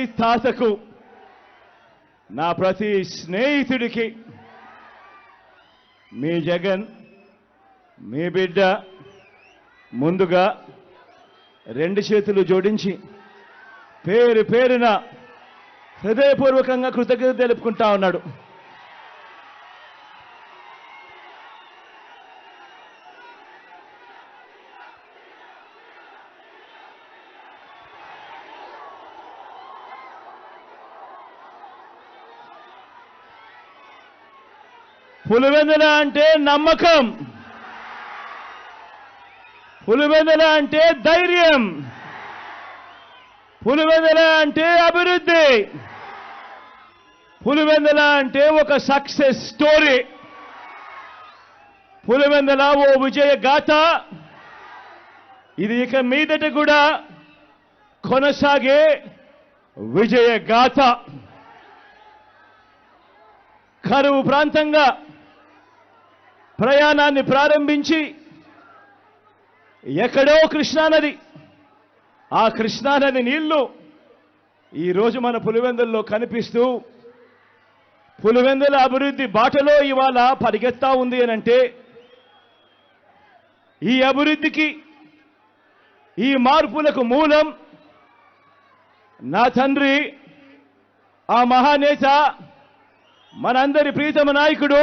ప్రతి తాతకు నా ప్రతి స్నేహితుడికి మీ జగన్ మీ బిడ్డ ముందుగా రెండు చేతులు జోడించి పేరు పేరున హృదయపూర్వకంగా కృతజ్ఞత తెలుపుకుంటా ఉన్నాడు. పులివెందుల అంటే నమ్మకం. పులివెందుల అంటే ధైర్యం. పులివెందుల అంటే అభివృద్ధి. పులివెందుల అంటే ఒక సక్సెస్ స్టోరీ. పులివెందుల ఓ విజయ గాథ. ఇది ఇక మీదట కూడా కొనసాగే విజయ గాథ. కరువు ప్రాంతంగా ప్రయాణాన్ని ప్రారంభించి ఎక్కడో కృష్ణానది ఆ కృష్ణానది నీళ్ళు ఈరోజు మన పులివెందుల్లో కనిపిస్తూ పులివెందుల అభివృద్ధి బాటలో ఇవాళ పరిగెత్తా ఉంది అని అంటే ఈ అభివృద్ధికి ఈ మార్పులకు మూలం నా తండ్రి ఆ మహానేత మనందరి ప్రీతమ నాయకుడు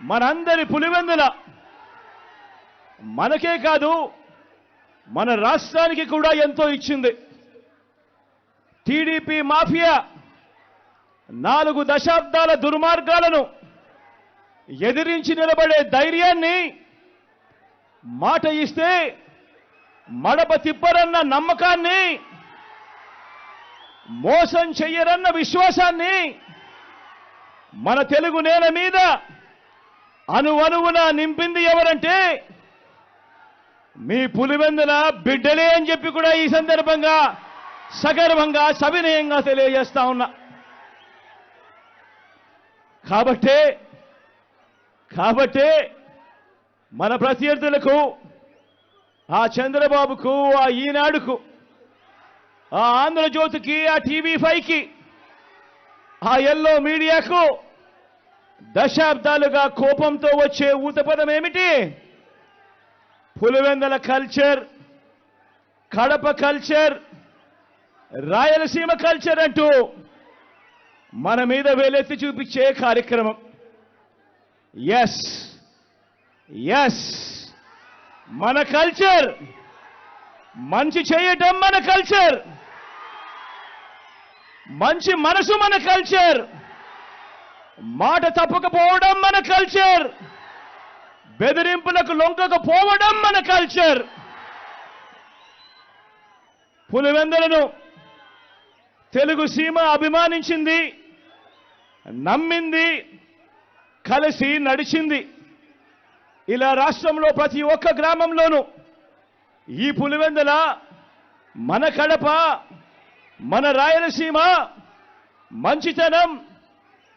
మనందరి పులివెందుల. మనకే కాదు మన రాష్ట్రానికి కూడా ఎంతో ఇచ్చింది. టీడీపీ మాఫియా నాలుగు దశాబ్దాల దుర్మార్గాలను ఎదిరించి నిలబడే ధైర్యాన్ని మాట ఇస్తే మడప తిప్పరన్న నమ్మకాన్ని మోసం చెయ్యరన్న విశ్వాసాన్ని మన తెలుగు నేల మీద అనువనువున నింపింది ఎవరంటే మీ పులివెందుల బిడ్డలే అని చెప్పి కూడా ఈ సందర్భంగా సగర్వంగా సవినయంగా తెలియజేస్తా ఉన్నా. కాబట్టే కాబట్టే మన ప్రత్యర్థులకు ఆ చంద్రబాబుకు ఆ ఈనాడుకు ఆ ఆంధ్రజ్యోతికి ఆ టీవీ ఫైవ్కి ఆ ఎల్లో మీడియాకు దశాబ్దాలుగా కోపంతో వచ్చే ఊతపదం ఏమిటి? Pulivendula culture Kadapa culture Rayalaseema culture అంటూ మన మీద వేలెత్తి చూపించే కార్యక్రమం. ఎస్ ఎస్ మన కల్చర్ మంచి చేయటం మన కల్చర్ మంచి మనసు మన కల్చర్ మాట తప్పకపోవడం మన కల్చర్ బెదిరింపులకు లొంగకపోవడం మన కల్చర్ పులివెందులను తెలుగు సీమ అభిమానించింది నమ్మింది కలిసి నడిచింది. ఇలా రాష్ట్రంలో ప్రతి ఒక్క గ్రామంలోనూ ఈ పులివెందుల మన కడప మన రాయలసీమ మంచితనం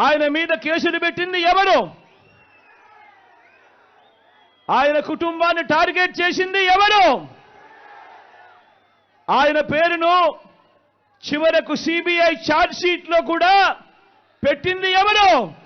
ఆయన మీద కేసులు పెట్టింది ఎవరు? ఆయన కుటుంబాన్ని టార్గెట్ చేసింది ఎవరు? ఆయన పేరును చివరకు సిబిఐ ఛార్జ్ షీట్లో కూడా పెట్టింది ఎవరు?